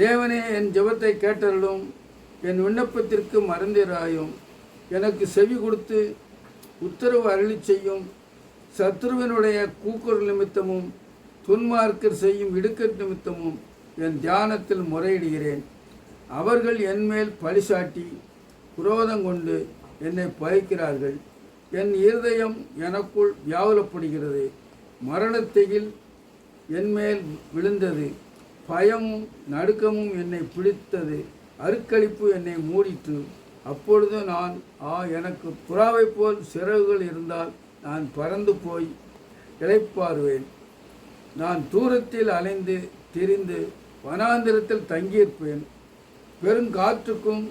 தேவனே என் ஜெபத்தை கேட்டருளும். என் விண்ணப்பத்திற்கு மறந்திராயும் எனக்கு செவி கொடுத்து உத்தரவு அருளி செய்யும். சத்ருவினுடைய கூக்குரல் நிமித்தமும் துன்மார்க்கர் செய்யும் இடுக்க நிமித்தமும் என் தியானத்தில் முறையிடுகிறேன். அவர்கள் என்மேல் பழிசாட்டி குரோதம் கொண்டு என்னை பகைக்கிறார்கள். என் இருதயம் எனக்குள் வியாகுலப்படுகிறது. மரணத்தையில் என்மேல் விழுந்தது. பயமும் நடுக்கமும் என்னை பிடித்தது. அருக்களிப்பு என்னை மூடிற்று. அப்பொழுது நான் ஆ எனக்கு புறாவைப் போல் சிறகுகள் இருந்தால் நான் பறந்து போய் இழைப்பாருவேன் நான் தூரத்தில் அலைந்து திரிந்து வனாந்திரத்தில் தங்கியிருப்பேன். பெருங்காற்றுக்கும்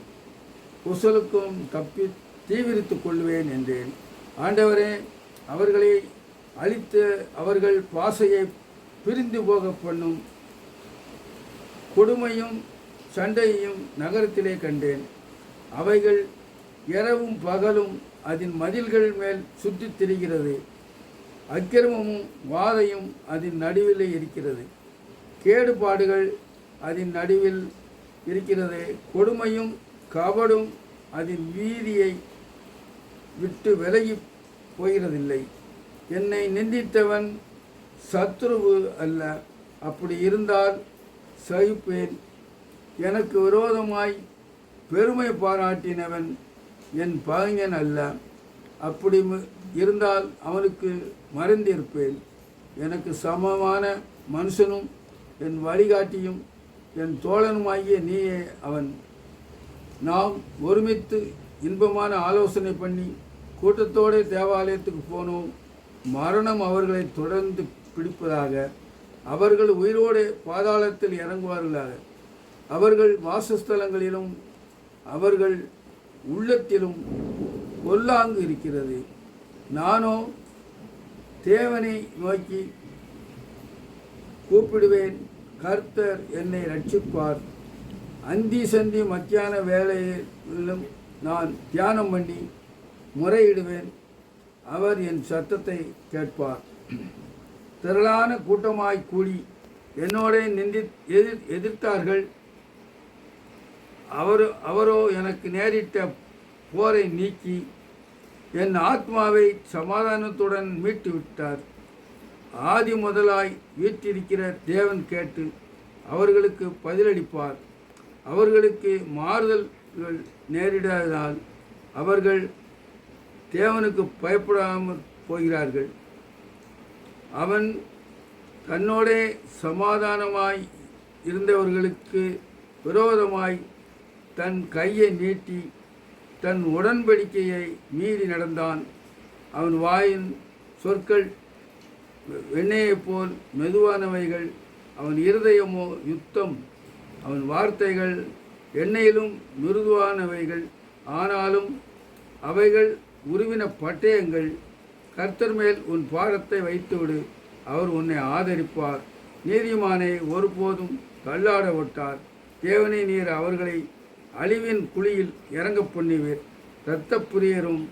குசலுக்கும் தப்பி தீவிரித்துக் கொள்வேன் என்றேன். ஆண்டவரே அவர்களை அழித்து அவர்கள் பாசையை பிரிந்து போக பண்ணும் கொடுமையும் சண்டையையும் நகரத்திலே கண்டேன். அவைகள் இரவும் பகலும் அதன் மதில்கள் மேல் சுற்றித் திரிகிறது. அக்கிரமமும் வாதையும் அதன் நடுவிலே இருக்கிறது. கேடுபாடுகள் அதன் நடுவில் இருக்கிறது. கொடுமையும் கபடும் அதன் வீதியை விட்டு விலகி போகிறதில்லை. என்னை நிந்தித்தவன் சத்ருவு அல்ல. அப்படி இருந்தால் சகிப்பேன். எனக்கு விரோதமாய் பெருமை பாராட்டினவன் என் பகைஞன் அல்ல. அப்படி இருந்தால் அவனுக்கு மறந்திருப்பேன் எனக்கு சமமான மனுஷனும் என் வழிகாட்டியும் என் தோழனுமாகிய நீயே அவன். நாம் ஒருமித்து இன்பமான ஆலோசனை பண்ணி கூட்டத்தோடு தேவாலயத்துக்கு போனோம். மரணம் அவர்களை தொடர்ந்து பிடிப்பதாக அவர்கள் உயிரோடு பாதாளத்தில் இறங்குவார்களாக. அவர்கள் வாசஸ்தலங்களிலும் அவர்கள் உள்ளத்திலும் பொல்லாங்கு இருக்கிறது. நானோ தேவனை நோக்கி கூப்பிடுவேன் கர்த்தர் என்னை ரட்சிப்பார் அந்தி சந்தி மத்தியான வேலையிலும் நான் தியானம் பண்ணி முறையிடுவேன். அவர் என் சத்தத்தை கேட்பார். திரளான கூட்டமாய் கூடி என்னோட நிந்தி எதிர் எதிர்த்தார்கள். அவர் அவரோ எனக்கு நேரிட்ட போரை நீக்கி என் ஆத்மாவை சமாதானத்துடன் மீட்டு விட்டார். ஆதி முதலாய் வீற்றிருக்கிற தேவன் கேட்டு அவர்களுக்கு பதிலளிப்பார். அவர்களுக்கு மாறுதல்கள் நேரிடாததால் அவர்கள் தேவனுக்கு பயப்படாமல் போகிறார்கள். அவன் தன்னோடே சமாதானமாய் இருந்தவர்களுக்கு விரோதமாய் தன் கையை நீட்டி தன் உடன்படிக்கையை மீறி நடந்தான். அவன் வாயின் சொற்கள் வெண்ணையைப் போல் மெதுவானவைகள் அவன் இருதயமோ யுத்தம் அவன் வார்த்தைகள் எண்ணெயிலும் மிருதுவானவைகள். ஆனாலும் அவைகள் உருவின பட்டயங்கள் கர்த்தர் மேல் உன் பாரத்தை வைத்துவிடு. அவர் உன்னை ஆதரிப்பார். நீதிமானை ஒருபோதும் தள்ளாட விட்டார் தேவனை நீர் அவர்களை அழிவின் குழியில் இறங்க பண்ணுவீர். இரத்தப்பிரியரும்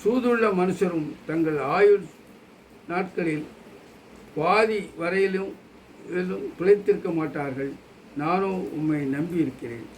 சூதுள்ள மனுஷரும் தங்கள் ஆயுள் நாட்களில் பாதி வரையிலும் பிழைத்திருக்க மாட்டார்கள். நானும் உம்மை நம்பியிருக்கிறேன்.